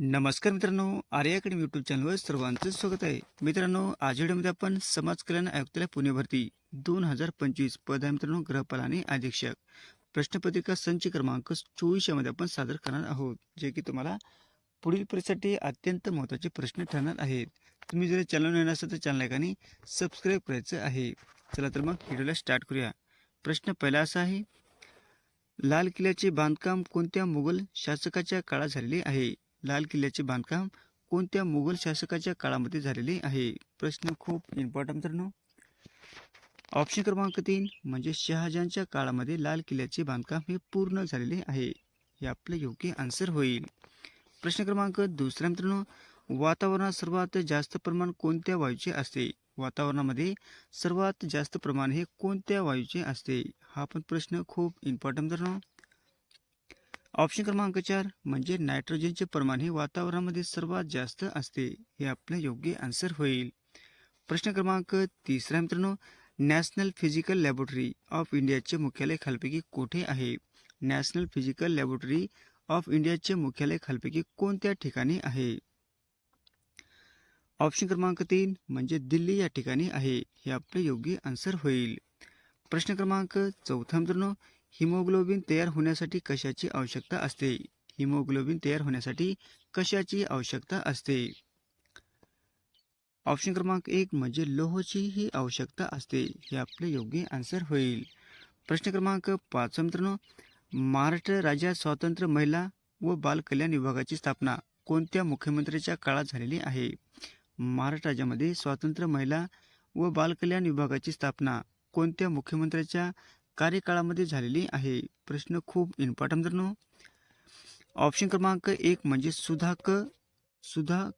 नमस्कार मित्रांनो आर्य academy YouTube चॅनलवर सर्वांचं स्वागत आहे. मित्रांनो आज व्हिडिओमध्ये आपण समाज कल्याण आयुक्तालय पुणे भरती दोन हजार पंचवीस पद आहे मित्रांनो गृहपाल आणि अधीक्षक. प्रश्नपत्रिका संच क्रमांक चोवीस यामध्ये आपण सादर करणार आहोत जे की तुम्हाला पुढील परीक्षेसाठी अत्यंत महत्त्वाचे प्रश्न ठरणार आहेत. तुम्ही जर चॅनल नवीन असाल तर चॅनल एकाने सबस्क्राईब करायचं आहे. चला तर मग व्हिडिओला स्टार्ट करूया. प्रश्न पहिला असा आहे लाल किल्ल्याचे बांधकाम कोणत्या मुघल शासकाच्या काळात झालेले आहे? लाल किल्ल्याचे बांधकाम कोणत्या मुघल शासकाच्या काळामध्ये झालेले आहे? प्रश्न खूप इम्पॉर्टंट मित्रांनो. ऑप्शन क्रमांक तीन म्हणजे शहाजहानच्या काळामध्ये लाल किल्ल्याचे बांधकाम हे पूर्ण झालेले आहे. हे आपलं योग्य आन्सर होईल. प्रश्न क्रमांक दुसरा मित्रांनो वातावरणात सर्वात जास्त प्रमाण कोणत्या वायूचे असते? वातावरणामध्ये सर्वात जास्त प्रमाण हे कोणत्या वायूचे असते? हा पण प्रश्न खूप इम्पॉर्टंट मित्रांनो. ऑप्शन क्रमांक चार म्हणजे नायट्रोजनचे प्रमाण हे वातावरणामध्ये सर्वात जास्त असते. हे आपलं योग्य आन्सर होईल. प्रश्न क्रमांक तिसरा मित्रांनो नॅशनल फिजिकल लॅबोरेटरी ऑफ इंडियाचे मुख्यालय खालपैकी कोठे आहे? नॅशनल फिजिकल लॅबोरेटरी ऑफ इंडियाचे मुख्यालय खालपैकी कोणत्या ठिकाणी आहे? ऑप्शन क्रमांक तीन म्हणजे दिल्ली या ठिकाणी आहे. हे आपले योग्य आन्सर होईल. प्रश्न क्रमांक चौथा मित्रांनो हिमोग्लोबिन तयार होण्यासाठी कशाची आवश्यकता असते? हिमोग्लोबिन तयार होण्यासाठी कशाची आवश्यकता असते? ऑप्शन क्रमांक एक म्हणजे लोहची ही आवश्यकता असते. हे आपले योग्य आन्सर होईल. प्रश्न क्रमांक पाच. मित्रांनो महाराष्ट्र राज्यात स्वातंत्र्य महिला व बाल कल्याण विभागाची स्थापना कोणत्या मुख्यमंत्र्याच्या काळात झालेली आहे? महाराष्ट्र राज्यामध्ये स्वातंत्र्य महिला व बालकल्याण विभागाची स्थापना कोणत्या मुख्यमंत्र्याच्या कार्यकाळामध्ये झालेली आहे. प्रश्न खूप इम्पॉर्टंट मित्रांनो ऑप्शन क्रमांक एक म्हणजे सुधाक सुधा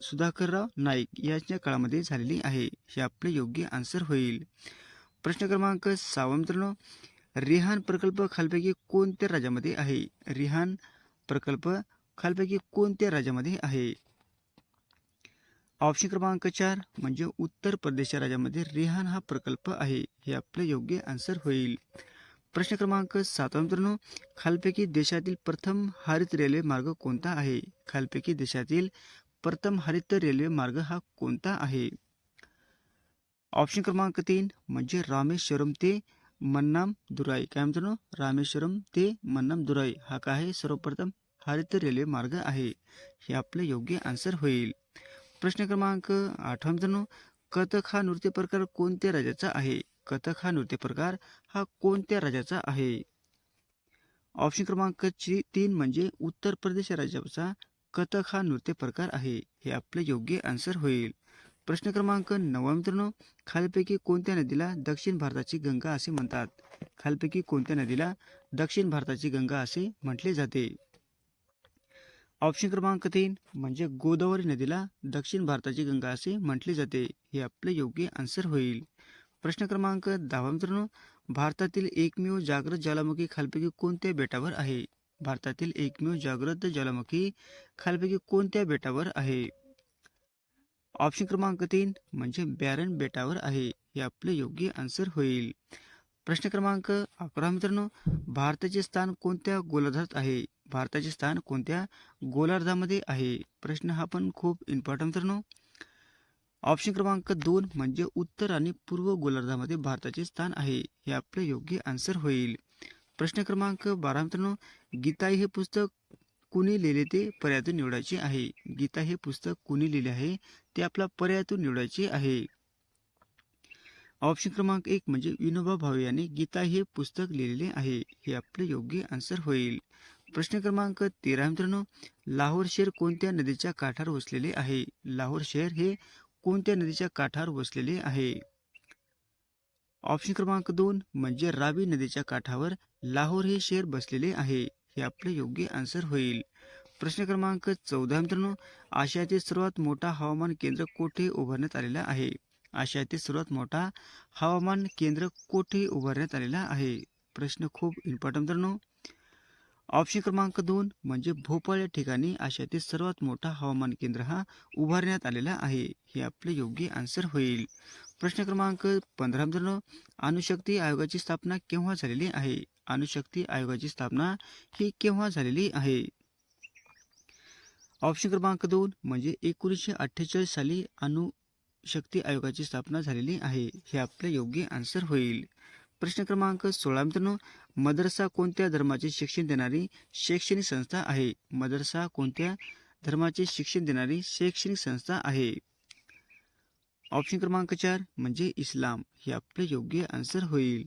सुधाकरराव नाईक याच्या काळामध्ये झालेली आहे. हे आपले योग्य आन्सर होईल. प्रश्न क्रमांक सहावा मित्रांनो रिहान प्रकल्प खालपैकी कोणत्या राज्यामध्ये आहे? रिहान प्रकल्प खालपैकी कोणत्या राज्यामध्ये आहे? ऑप्शन क्रमांक चार म्हणजे उत्तर प्रदेश राज्यामध्ये रिहान हा प्रकल्प आहे. हे आपले योग्य आन्सर होईल. प्रश्न क्रमांक सातवा मित्रांनो. खालपैकी देशातील प्रथम हरित रेल्वे मार्ग कोणता आहे? खालपैकी देशातील प्रथम हरित रेल्वे मार्ग हा कोणता आहे? ऑप्शन क्रमांक तीन म्हणजे रामेश्वरम ते मन्नाम दुराई. काय मित्रांनो? रामेश्वरम ते मन्नाम दुराई. हा काय सर्वप्रथम हरित रेल्वे मार्ग आहे. हे आपले योग्य आन्सर होईल. प्रश्न क्रमांक आठवा मित्रांनो कथक हा नृत्य प्रकार कोणत्या राज्याचा आहे? कथक हा नृत्य प्रकार हा कोणत्या राज्याचा आहे? ऑप्शन क्रमांक तीन म्हणजे उत्तर प्रदेश राज्याचा कथक हा नृत्य प्रकार आहे. हे आपले योग्य आन्सर होईल. प्रश्न क्रमांक नववा मित्रांनो खालपैकी कोणत्या नदीला दक्षिण भारताची गंगा असे म्हणतात? खालपैकी कोणत्या नदीला दक्षिण भारताची गंगा असे म्हटले जाते? ऑप्शन क्रमांक तीन म्हणजे गोदावरी नदीला दक्षिण भारताची गंगा असे म्हटले जाते. हे आपले योग्य आन्सर होईल. प्रश्न क्रमांक दहावा मित्रांनो भारतातील एकमेव जागृत ज्वालामुखी खालपैकी कोणत्या बेटावर आहे? भारतातील एकमेव जागृत ज्वालामुखी खालपैकी कोणत्या बेटावर आहे? ऑप्शन क्रमांक तीन म्हणजे बॅरन बेटावर आहे. हे आपले योग्य आन्सर होईल. प्रश्न क्रमांक अकरा मित्रांनो भारताचे स्थान कोणत्या गोलार्धात आहे? भारताचे स्थान कोणत्या गोलार्धामध्ये आहे? प्रश्न हा पण खूप इम्पॉर्टंट मित्रांनो ऑप्शन क्रमांक दोन म्हणजे उत्तर आणि पूर्व गोलार्धामध्ये भारताचे स्थान आहे हे आपले योग्य आन्सर होईल. प्रश्न क्रमांक बारा मित्रांनो गीताई हे पुस्तक कुणी लिहिले ते पर्यायातून निवडायचे आहे? गीता हे पुस्तक कुणी लिहिले आहे ते आपला पर्यायातून निवडायचे आहे. ऑप्शन क्रमांक एक म्हणजे विनोबा भावे यांनी गीता हे पुस्तक लिहिलेले आहे हे आपले योग्य आन्सर होईल. प्रश्न क्रमांक तेरा मित्रांनो. लाहोर शहर कोणत्या नदीच्या काठावर वसलेले आहे? लाहोर शहर हे कोणत्या नदीच्या काठावर वसलेले आहे? ऑप्शन क्रमांक दोन म्हणजे रावी नदीच्या काठावर लाहोर हे शहर बसलेले आहे. हे आपले योग्य आन्सर होईल. प्रश्न क्रमांक चौदा मित्रांनो. आशियातील सर्वात मोठा हवामान केंद्र कोठे उभारण्यात आलेला आहे? आशियातील सर्वात मोठा हवामान केंद्र कोठे उभारण्यात आलेला आहे? प्रश्न खूप इम्पॉर्टंट मित्रांनो. ऑप्शन क्रमांक दोन म्हणजे भोपाळ या ठिकाणी आशियातील सर्वात मोठा हवामान केंद्र हा उभारण्यात आलेला आहे. हे आपले योग्य आन्सर होईल. प्रश्न क्रमांक पंधरा मित्रांनो अणुशक्ती आयोगाची स्थापना केव्हा झालेली आहे? अणुशक्ती आयोगाची स्थापना ही केव्हा झालेली आहे? ऑप्शन क्रमांक दोन म्हणजे एकोणीसशे अठ्ठेचाळीस साली अणुशक्ती आयोगाची स्थापना झालेली आहे. हे आपले योग्य आन्सर होईल. प्रश्न क्रमांक सोळा मित्रांनो, मदरसा कोणत्या धर्माचे शिक्षण देणारी शैक्षणिक संस्था आहे? मदरसा कोणत्या धर्माचे शिक्षण देणारी शैक्षणिक संस्था आहे? ऑप्शन क्रमांक चार म्हणजे इस्लाम. हे आपले योग्य आन्सर होईल.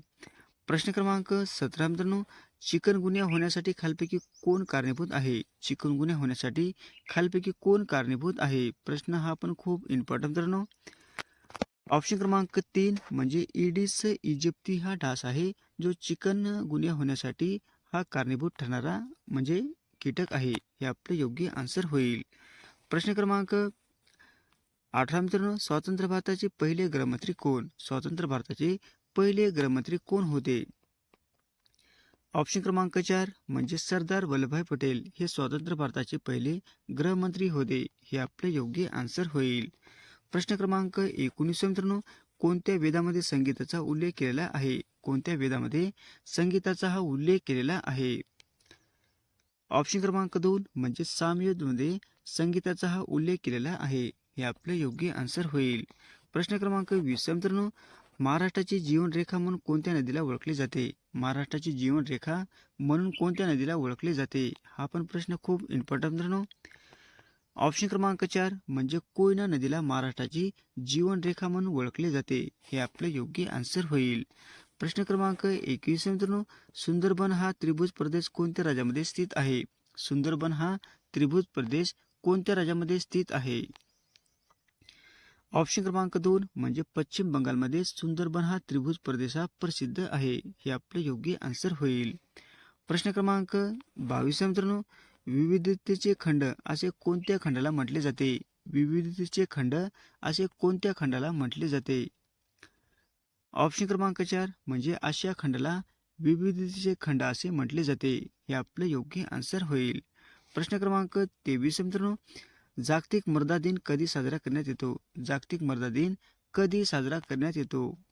प्रश्न क्रमांक सतरा मित्रांनो, चिकनगुन्या होण्यासाठी खालपैकी कोण कारणीभूत आहे? चिकनगुन्या होण्यासाठी खालपैकी कोण कारणीभूत आहे? प्रश्न हा पण खूप इम्पॉर्टंट मित्रांनो. ऑप्शन क्रमांक तीन म्हणजे इडिस इजिप्ती हा डास आहे जो चिकन गुन्हे होण्यासाठी हा कारणीभूत ठरणारा म्हणजे कीटक आहे. हे आपले योग्य आन्सर होईल. प्रश्न क्रमांक अठरा मित्रांनो स्वातंत्र्य भारताचे पहिले गृहमंत्री कोण? स्वातंत्र्य भारताचे पहिले गृहमंत्री कोण होते? ऑप्शन क्रमांक चार म्हणजे सरदार वल्लभभाई पटेल हे स्वातंत्र्य भारताचे पहिले गृहमंत्री होते. हे आपले योग्य आन्सर होईल. प्रश्न क्रमांक एकोणीस मित्रांनो कोणत्या वेदामध्ये संगीताचा उल्लेख केलेला आहे? कोणत्या वेदामध्ये संगीताचा हा उल्लेख केलेला आहे? ऑप्शन क्रमांक दोन म्हणजे सामयुद्धमध्ये संगीताचा हा उल्लेख केलेला आहे. हे आपले योग्य आन्सर होईल. प्रश्न क्रमांक वीस मित्रांनो महाराष्ट्राची जीवनरेखा म्हणून कोणत्या नदीला ओळखली जाते? महाराष्ट्राची जीवनरेखा म्हणून कोणत्या नदीला ओळखली जाते? हा पण प्रश्न खूप इम्पॉर्टंट मित्रांनो. ऑप्शन क्रमांक चार म्हणजे कोयना नदीला महाराष्ट्राची जीवनरेखा म्हणून ओळखले जाते. हे आपले योग्य आन्सर होईल. प्रश्न क्रमांक एकवीस मित्रांनो. सुंदरबन हा त्रिभुज प्रदेश कोणत्या राज्यामध्ये स्थित आहे? सुंदरबन हा त्रिभुज प्रदेश कोणत्या राज्यामध्ये स्थित आहे? ऑप्शन क्रमांक दोन म्हणजे पश्चिम बंगालमध्ये सुंदरबन हा त्रिभुज प्रदेश हा प्रसिद्ध आहे. हे आपले योग्य आन्सर होईल. प्रश्न क्रमांक बावीस मित्रांनो. विविधतेचे खंड असे कोणत्या खंडाला म्हटले जाते? विविधतेचे खंड असे कोणत्या खंडाला म्हटले जाते? ऑप्शन क्रमांक चार म्हणजे आशिया खंडाला विविधतेचे खंड असे म्हटले जाते. हे आपलं योग्य आन्सर होईल. प्रश्न क्रमांक तेवीस मित्रांनो. जागतिक मर्दा दिन कधी साजरा करण्यात येतो? जागतिक मर्दा दिन कधी साजरा करण्यात येतो?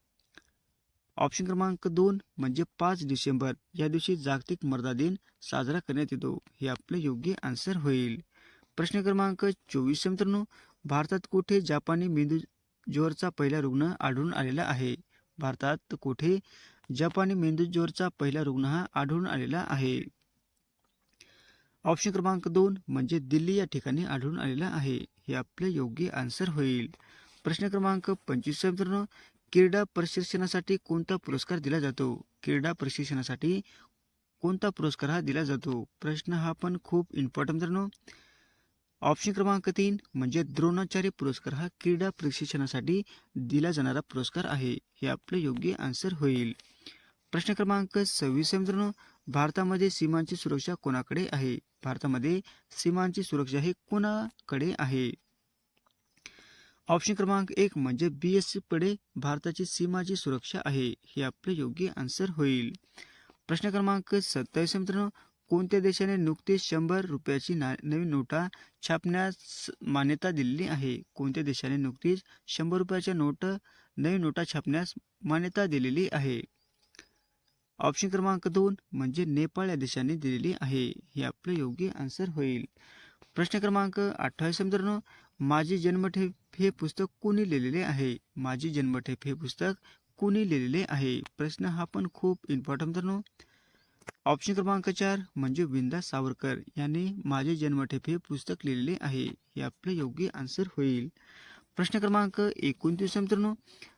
ऑप्शन क्रमांक दोन म्हणजे पाच डिसेंबर. या दिवशी जागतिक मर्दा दिन साजरा करण्यात येतो. हे आपले योग्य आन्सर होईल. प्रश्न क्रमांक चोवीस मित्रांनो. भारतात कुठे जापानी मेंदू ज्वरचा पहिला रुग्ण आढळून आलेला आहे? भारतात कुठे जपानी मेंदूज्वरचा पहिला रुग्ण हा आढळून आलेला आहे? ऑप्शन क्रमांक दोन म्हणजे दिल्ली या ठिकाणी आढळून आलेला आहे. हे आपले योग्य आन्सर होईल. प्रश्न क्रमांक पंचवीस मित्रांनो. क्रीडा प्रशिक्षणासाठी कोणता पुरस्कार दिला जातो? क्रीडा प्रशिक्षणासाठी कोणता पुरस्कार हा दिला जातो? प्रश्न हा पण खूप इम्पॉर्टंट मित्रांनो. ऑप्शन क्रमांक तीन म्हणजे द्रोणाचार्य पुरस्कार हा क्रीडा प्रशिक्षणासाठी दिला जाणारा पुरस्कार आहे. हे आपले योग्य आन्सर होईल. प्रश्न क्रमांक सव्वीस मित्रांनो. भारतामध्ये सीमांची सुरक्षा कोणाकडे आहे? भारतामध्ये सीमांची सुरक्षा हे कोणाकडे आहे? ऑप्शन क्रमांक एक म्हणजे बी एसकडे भारताची सीमाची सुरक्षा आहे हे आपले योग्य आन्सर होईल. प्रश्न क्रमांक सत्तावीस मित्रांनो. कोणत्या देशाने नुकतीच शंभर रुपयाची ना नवीन नोटा छापण्यास मान्यता दिलेली आहे? कोणत्या देशाने नुकतीच शंभर रुपयाच्या नोट नवीन नोटा छापण्यास मान्यता दिलेली आहे? ऑप्शन क्रमांक दोन म्हणजे नेपाळ या देशाने दिलेली आहे हे आपलं योग्य आन्सर होईल. प्रश्न क्रमांक अठ्ठावीस मित्रांनो. माझी जन्मठेप हे पुस्तक कोणी लिहिलेले आहे? माझी जन्मठेप हे पुस्तक कोणी लिहिलेले आहे? प्रश्न हा पण खूप इम्पॉर्टंट मित्रांनो. ऑप्शन क्रमांक चार म्हणजे विंदा सावरकर यांनी माझे जन्मठेप हे पुस्तक लिहिलेले आहे. हे आपले योग्य आन्सर होईल. प्रश्न क्रमांक एकोणतीस मित्रांनो.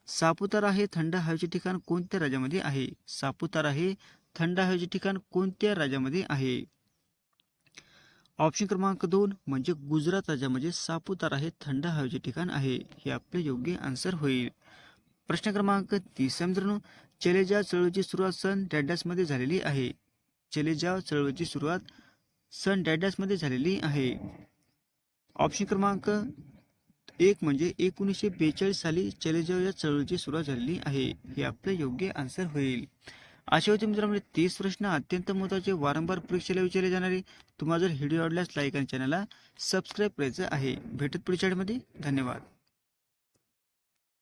सापुतारा हे थंड हवेचे ठिकाण कोणत्या राज्यामध्ये आहे? सापुतारा हे थंड हवेचे ठिकाण कोणत्या राज्यामध्ये आहे? ऑप्शन क्रमांक दोन म्हणजे गुजरात राज्यामध्ये म्हणजे सापुतारा हे थंड हवेचे ठिकाण आहे हे आपले योग्य आन्सर होईल. प्रश्न क्रमांक तीस मित्रांनो चलेजा चळवळीची सुरुवात सन डॅडॅसमध्ये झालेली आहे. चलेजा चळवळीची सुरुवात सन डॅडॅसमध्ये झालेली आहे. ऑप्शन क्रमांक एक म्हणजे एकोणीसशे बेचाळीस साली चलेजाव या चळवळीची सुरुवात झालेली आहे हे आपले योग्य आन्सर होईल. असे होते मित्रांनो तीस प्रश्न अत्यंत महत्त्वाचे वारंवार परीक्षेला विचारले जाणारे. तुम्हाला जर व्हिडिओ आवडल्यास लाईक आणि चॅनलला सबस्क्राईब करायचं आहे. भेटत पुढच्या मध्ये. धन्यवाद.